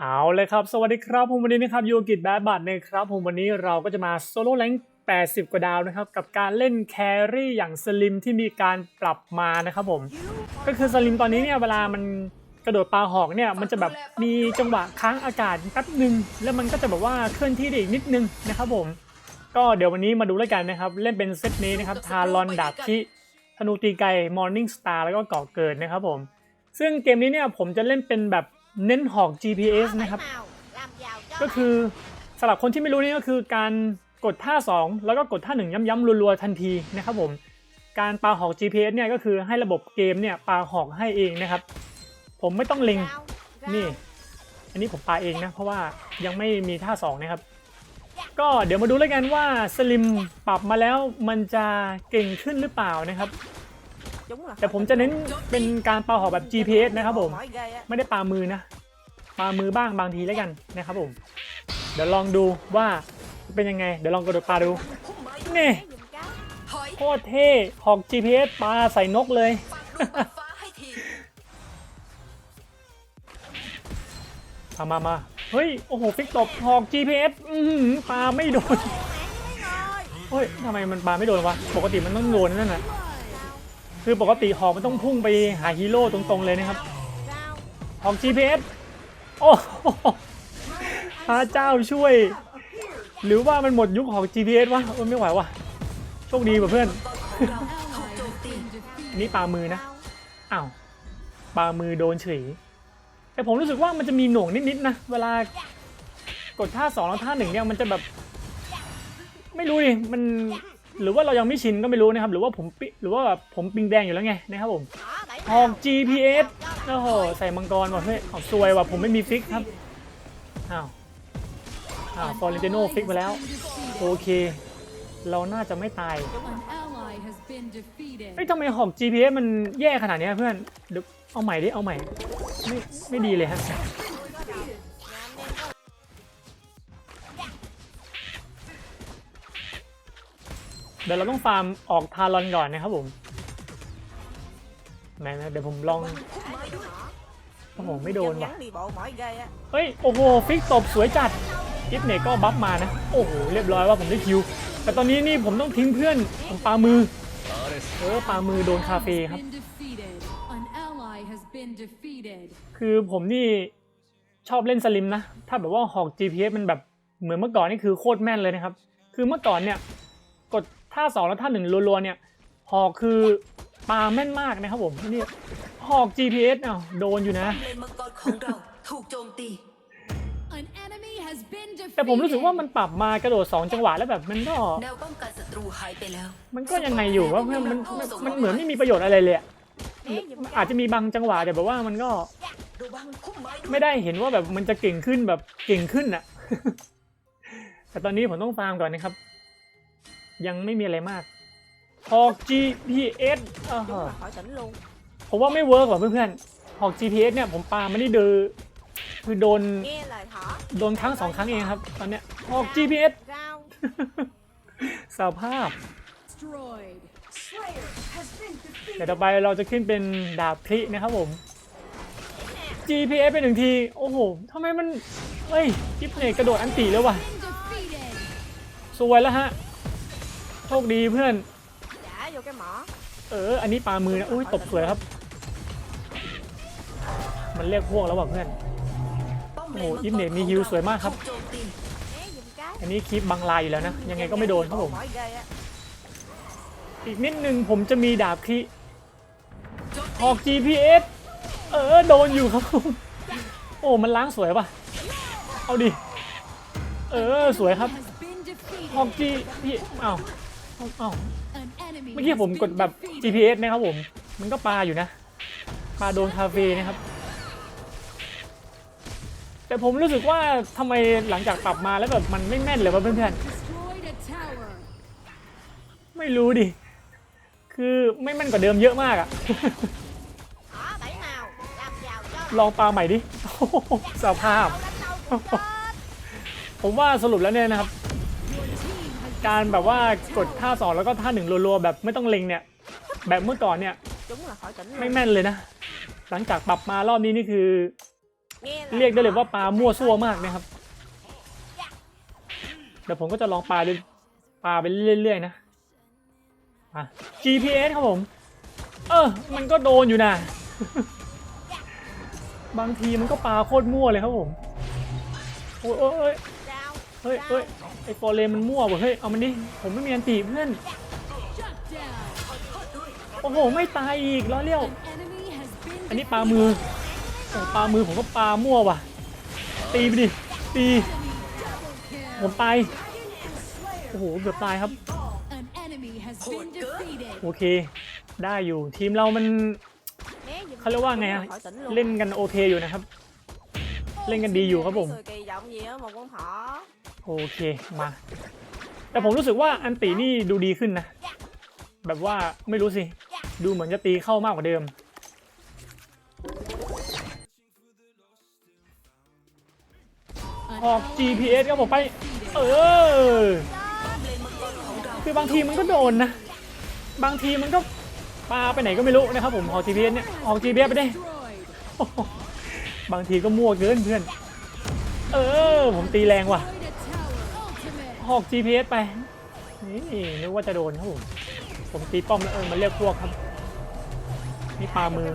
เอาเลยครับ สวัสดีครับผมวันนี้นะครับยูกิจแบดบัตนะครับผมวันนี้เราก็จะมาโซโล่แรง80 กว่าดาวนะครับ กับการเล่นแครี่อย่างสลิมที่มีการปรับมานะครับผม ก็คือสลิมตอนนี้เนี่ยเวลามันกระโดดปลาหอกเนี่ยมันจะแบบมีจังหวะค้างอากาศแป๊บหนึ่งแล้วมันก็จะแบบว่าเคลื่อนที่ได้อีกนิดนึงนะครับผม ก็เดี๋ยววันนี้มาดูแล้วกันนะครับ เล่นเป็นเซตนี้นะครับทารอนดาบคิธนูตีไกมอร์นิ่งสตาร์แล้วก็เก่อเกิดนะครับผม ซึ่งเกมนี้เนี่ยผมจะเล่นเป็นแบบ เน้นหอก GPS นะครับ ก็คือสำหรับคนที่ไม่รู้นี่ก็คือการกดท่า 2 แล้วก็กดท่า 1 ย้ำๆรัวๆทันทีนะครับผม การปาหอก GPS เนี่ยก็คือให้ระบบเกมเนี่ยปาหอกให้เองนะครับ ผมไม่ต้องเล็งนี่ อันนี้ผมปาเองนะ เพราะว่ายังไม่มีท่า 2 นะครับ ก็เดี๋ยวมาดูแล้วกันว่าสลิมปรับมาแล้วมันจะเก่งขึ้นหรือเปล่านะครับ แต่ผมจะเน้นเป็นการปาหอกแบบ GPS นะครับผม ไม่ได้ปามือนะปามือบ้างบางทีแล้วกันนะครับผม เดี๋ยวลองดูว่าเป็นยังไง เดี๋ยวลองกระโดดปลาดูนี่ถอยโคตรเท่หอก GPS ปลาใส่นกเลยลูกปัดฟ้าให้ทีมามามาเฮ้ย โอ้โห ฟิกตบหอก GPS อือหือปลาไม่โดนเฮ้ยทำไมมันปลาไม่โดนวะ ปกติมันต้องโดนนั่นน่ะ คือปกติหอกมันต้องพุ่งไปหาฮีโร่ตรงๆเลยนะครับหอก GPS โอ้โหพระเจ้าช่วย หรือว่ามันหมดยุคของ GPS วะโอ้ไม่ไหววะโชคดีป่ะเพื่อนนนี้ปลามือนะอ้าวปลามือโดนเฉยแต่ผมรู้สึกว่ามันจะมีหน่วงนิดๆนะเวลากดท่าสองแล้วท่าหนึ่งเนี่ยมันจะแบบ ไม่รู้ดิมัน หรือว่าเรายังไม่ชินก็ไม่รู้นะครับ หรือว่าผมปิหรือว่าผมปิงแดงอยู่แล้วไงนะครับผมหอก GPS โอ้โหใส่มังกรว่ะเฮ้ยเอาซวยว่ะผมไม่มีฟิกครับอ้าวอ้าวฟอร์เรนติโนฟิกไปแล้วโอเค เราน่าจะไม่ตายเฮ้ยทำไมหอก GPS มันแย่ขนาดนี้เพื่อนเดี๋ยวเอาใหม่ดิเอาใหม่ไม่ไม่ดีเลยฮะ เดี๋ยวเราต้องฟาร์มออกทารอนก่อนนะครับผมแม่เดี๋ยวผมลองโอ้โหไม่โดนว่ะเฮ้ยโอ้โหฟิกตบสวยจัดอิฟเนก็บัฟมานะ โอ้โหเรียบร้อยว่าผมได้คิว แต่ตอนนี้นี่ผมต้องทิ้งเพื่อนผมปามือเออปามือโดนคาเฟ่ครับ คือผมนี่ชอบเล่นสลิมนะ ถ้าแบบว่าหอก GPS มันแบบเหมือนเมื่อก่อนนี่คือโคตรแม่นเลยนะครับ คือเมื่อก่อนเนี่ยกด ท่าสองแล้วท่าหนึ่งรัวๆเนี่ยหอกคือปาแม่นมากนะครับผมนี่หอก GPS อ้าวโดนอยู่นะ เลนมังกรของเราถูกโจมตี An enemy has been defeated. แต่ผมรู้สึกว่ามันปรับมากระโดด 2 จังหวะแล้วแบบมันก็แนวป้องกันศัตรูหายไปแล้วมันก็ยังไงอยู่ว่ามันมันมันมันเหมือนไม่มีประโยชน์อะไรเลยอะอาจจะมีบางจังหวะแต่แบบว่ามันก็ระวังพุ่มไม้ด้วยไม่ได้เห็นว่าแบบมันจะเก่งขึ้นแบบเก่งขึ้นอะ แต่ตอนนี้ผมต้องฟาร์มก่อนนะครับ ยังไม่มีอะไรมากหอก GPS อ่า đúng ฮะ là khỏi tỉnh luôn ผมว่าไม่เวิร์กว่ะเพื่อนๆหอก GPS เนี่ยผมปาไม่ได้เดือคือโดน nghe lời thỏ โดนครั้งสองครั้งเองครับ ตอนเนี้ยหอก GPS rau สภาพ Destroyed. เดี๋ยวต่อไปเราจะขึ้นเป็นดาบพลินะครับผม GPS เป็นหนึ่งที โอ้โหทำไมมันเฮ้ยกิฟเนกกระโดดอันตีแล้ววะ Been defeated. สวยแล้วฮะ โชคดีเพื่อน trả vô cái mỏ เออ อันนี้ปลามือนะ อุ้ยตบสวยครับ มันเรียกพวกแล้วว่ะเพื่อนป้อมโอ้เลโหนมังกรอิฟเนตมีฮิวสวยมากครับถูโจมตี né giùm cái อันนี้คลิปบังลายอยู่แล้วนะ ยังไงก็ไม่โดนครับผม mỏi ghê á อีกนิดนึงผมจะมีดาบคลิหอก GPS เออ โดนอยู่ครับผมโอ้ มันล้างสวยป่ะ เอาดิ เออ สวยครับ Has been defeated. หอก G พี่อ้าว อ้าวเมื่อกี้ผมกดแบบ GPS นะครับผม มันก็ปลาอยู่นะ ปลาโดนคาเฟ่นะครับ แต่ผมรู้สึกว่าทำไมหลังจากปรับมาแล้วแบบมันไม่แม่นเลยวะเพื่อนๆ ไม่รู้ดิ คือไม่แม่นกว่าเดิมเยอะมากอะลองปลาใหม่ดิสภาพ ผมว่าสรุปแล้วเนี่ยนะครับ การแบบว่ากดท่าสองแล้วก็ท่าหนึ่งรัวๆแบบไม่ต้องเล็งเนี่ย แบบเมื่อก่อนเนี่ย đúng là khỏi tỉnh ไม่ luôn แม่นเลยนะ หลังจากปรับมารอบนี้นี่คือ Nghe là เรียกได้เลย hả? ว่าปลามั่วซั่วมากนะครับ เดี๋ยวผมก็จะลองปลาดูปลาไปเรื่อยๆนะอะ GPS ครับผม เออ มันก็โดนอยู่นะ บางทีมันก็ปลาโคตรมั่วเลยครับผม โอ้ยโอ้ยโอ้ย Sao? เฮ้ยเฮ้ยไอฟอร์เรนมันมั่วว่ะเฮ้ยเอามันดิผมไม่มีอันตีเพื่อน โอ้โหไม่ตายอีกล้อเลี้ยว อันนี้ปลามือโอ้ปลามือผมก็ปลามั่วว่ะ ตีไปดิตี ผมตายโอ้โหเกือบตายครับ โอเค ได้อยู่ทีมเรามันเขาเรียกว่าไง đúng อะเล่นกันโอเคอยู่นะครับ เล่นกันดีอยู่ครับผม โอเคมา แต่ผมรู้สึกว่าอันตีนี่ดูดีขึ้นนะ แบบว่าไม่รู้สิ ดูเหมือนจะตีเข้ามากกว่าเดิม ออก GPS ครับผมไป เออ คือบางทีมันก็โดนนะ บางทีมันก็ปาไปไหนก็ไม่รู้นะครับผมออก GPS เนี่ย ออก GPS ไปได้ บางทีก็มั่วเกินเพื่อน เออ ผมตีแรงว่ะ หอก GPS ไป นี่นึกว่าจะโดนครับผมผมตีป้อมแล้วเออมันเรียกพวกครับ นี่ปลามือ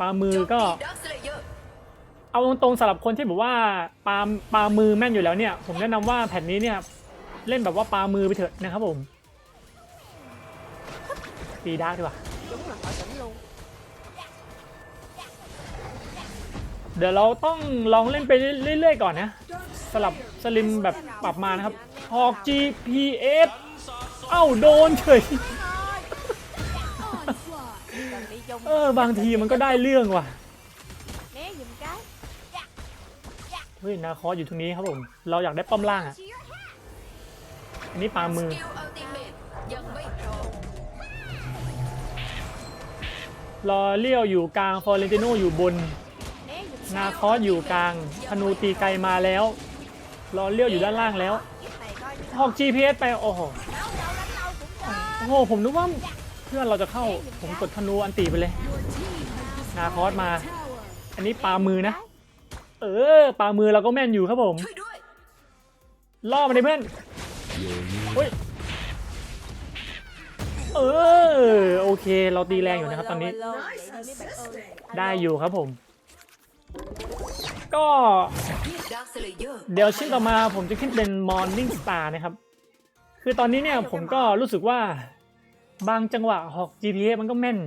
ปลามือก็ เอาตรงๆสำหรับคนที่แบบว่าปลาปลามือแม่นอยู่แล้วเนี่ย ผมแนะนำว่าแผ่นนี้เนี่ย เล่นแบบว่าปลามือไปเถอะนะครับผมตีดาร์กดีกว่าเดี๋ยวเราต้องลองเล่นไปเรื่อยๆก่อนนะสลับ สลิมแบบปรับมานะครับหอก GPS เอ้าโดนเฉย Onslaught. cần đi chung เออบางทีมันก็ได้เรื่องว่ะ né giùm cái เฮ้ยนาคอสอยู่ตรงนี้ครับผม เราอยากได้ป้อมล่างอะอันนี้ปลามือสกิลอัลติเมตยังไม่พร้อมรอเลี้ยวอยู่กลางฟอเรนติโนอยู่บน né giùm นาคอสอยู่กลางธนูตีไกลมาแล้ว รอเลี้ยวอยู่ด้านล่างแล้ว cái này coi như หอก GPS ไปโอ้โหโอ้โหผมนึกว่าเพื่อนเราจะเข้าผมกดธนูอันตีไปเลยนาคอสมา อันนี้ปลามือนะ เออปลามือเราก็แม่นอยู่ครับผมล่อมาเลยเพื่อนเฮ้ยเออโอเค เราตีแรงอยู่นะครับตอนนี้ ได้อยู่ครับผม ก็ เลเยอร์เดี๋ยวชิ้นต่อมาผมจะขึ้นเป็น Morning Star นะครับ คือตอนนี้เนี่ยผมก็รู้สึกว่าบางจังหวะหอก GPS มันก็แม่น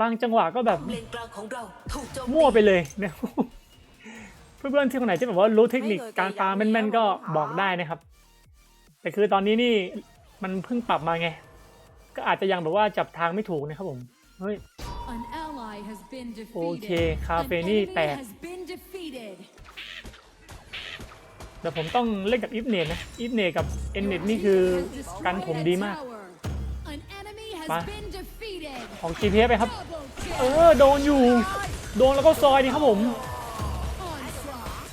บางจังหวะก็แบบเลนกลางของเราถูกโจมตีมั่วไปเลยนะเพื่อนๆที่คนไหนที่แบบว่ารู้เทคนิคการปาแม่นๆก็บอกได้นะครับ แต่คือตอนนี้นี่มันเพิ่งปรับมาไง ก็อาจจะยังแบบว่าจับทางไม่ถูกนะครับผมเฮ้ย An ally has been defeated. โอเค คา An เฟนี่ enemy แตก has been defeated. เดี๋ยวผมต้องเล่นกับอีฟเนตนะอีฟเนตกับเอ็นเนต Your นี่ team คือ has กัน destroyed ผม a ดีมาก tower. An enemy has Ba. been defeated. ของ GPS ไปครับ Double เอ kill. อโดนอยู่ โดนแล้วก็ซอยนี่ครับผม Onslaught.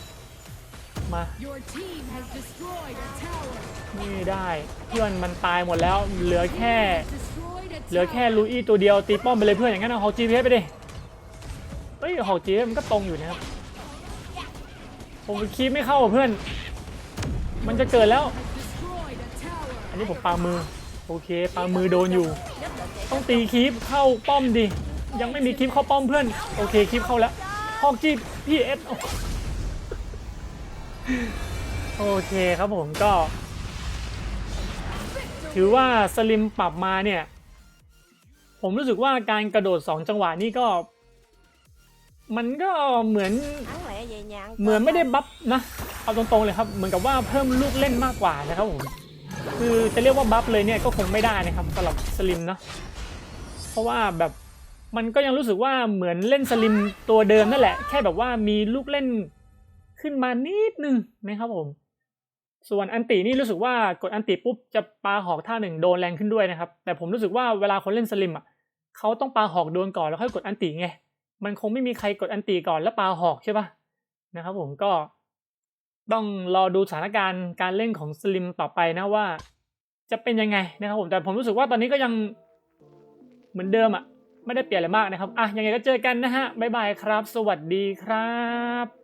มา Your team has destroyed a tower. นี่ได้เพื่อนมันตายหมดแล้ว เหลือแค่ Destroyed a เหลือแค่ tower. ลูอี้ตัวเดียวตีป้อมไปเลยเพื่อนอย่างนั้นเอาหอก GPS ไปดิ เฮ้ยหอก GPS มันก็ตรงอยู่นะครับ ผมคีบไม่เข้าเพื่อน มันจะเกิดแล้ว อันนี้ผมปามือ โอเคปามือโดนอยู่ ต้องตีคีบเข้าป้อมดิ ยังไม่มีคีบเข้าป้อมเพื่อน โอเคคีบเข้าแล้วหอกจีพีเอสโอเคครับผมก็ ถือว่าสลิมปรับมาเนี่ย ผมรู้สึกว่าการกระโดด 2 จังหวะนี้ก็ มันก็เหมือน เหมือนไม่ได้บัฟนะ เอาตรงๆเลยครับ เหมือนกับว่าเพิ่มลูกเล่นมากกว่านะครับผม คือจะเรียกว่าบัฟเลยเนี่ยก็คงไม่ได้นะครับสำหรับสลิมเนาะเพราะว่าแบบมันก็ยังรู้สึกว่าเหมือนเล่นสลิมตัวเดิมนั่นแหละ แค่แบบว่ามีลูกเล่นขึ้นมานิดนึงนะครับผม ส่วนอันตินี่รู้สึกว่ากดอันติปุ๊บจะปาหอกท่าหนึ่งโดนแรงขึ้นด้วยนะครับ แต่ผมรู้สึกว่าเวลาคนเล่นสลิมอะเขาต้องปาหอกโดนก่อนแล้วค่อยกดอันติไง มันคงไม่มีใครกดอันติก่อนแล้วปาหอกใช่ปะ นะครับผมก็ต้องรอดูสถานการณ์การเล่นของสลิมต่อไปนะว่า จะเป็นยังไงนะครับผมแต่ผมรู้สึกว่าตอนนี้ก็ยังเหมือนเดิมอะไม่ได้เปลี่ยนอะไรมากนะครับอะยังไงก็เจอกันนะฮะบ๊ายบายครับ สวัสดีครับ